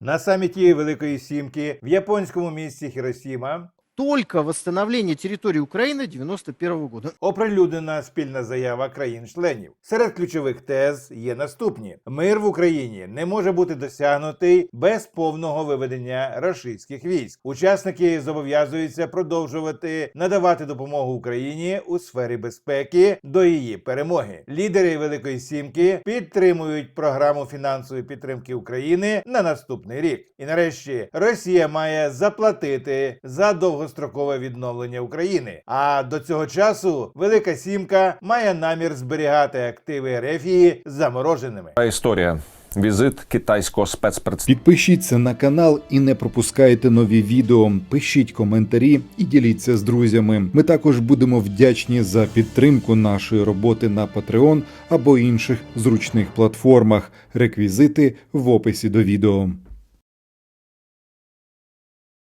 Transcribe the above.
На саміті Великої Сімки в японському місті Хіросіма Только восстановление территории Украины 91 года. оприлюднена спільна заява країн-членів. Серед ключових тез є наступні: мир в Україні не може бути досягнутий без повного виведення рашистських військ. Учасники зобов'язуються продовжувати надавати допомогу Україні у сфері безпеки до її перемоги. Лідери Великої Сімки підтримують програму фінансової підтримки України на наступний рік. І нарешті Росія має заплатити за довгострокове відновлення України. А до цього часу Велика Сімка має намір зберігати активи Рефії замороженими. Історія. Візит китайського спецпредставника Підпишіться на канал і не пропускайте нові відео. Пишіть коментарі і діліться з друзями. Ми також будемо вдячні за підтримку нашої роботи на Patreon або інших зручних платформах. Реквізити в описі до відео.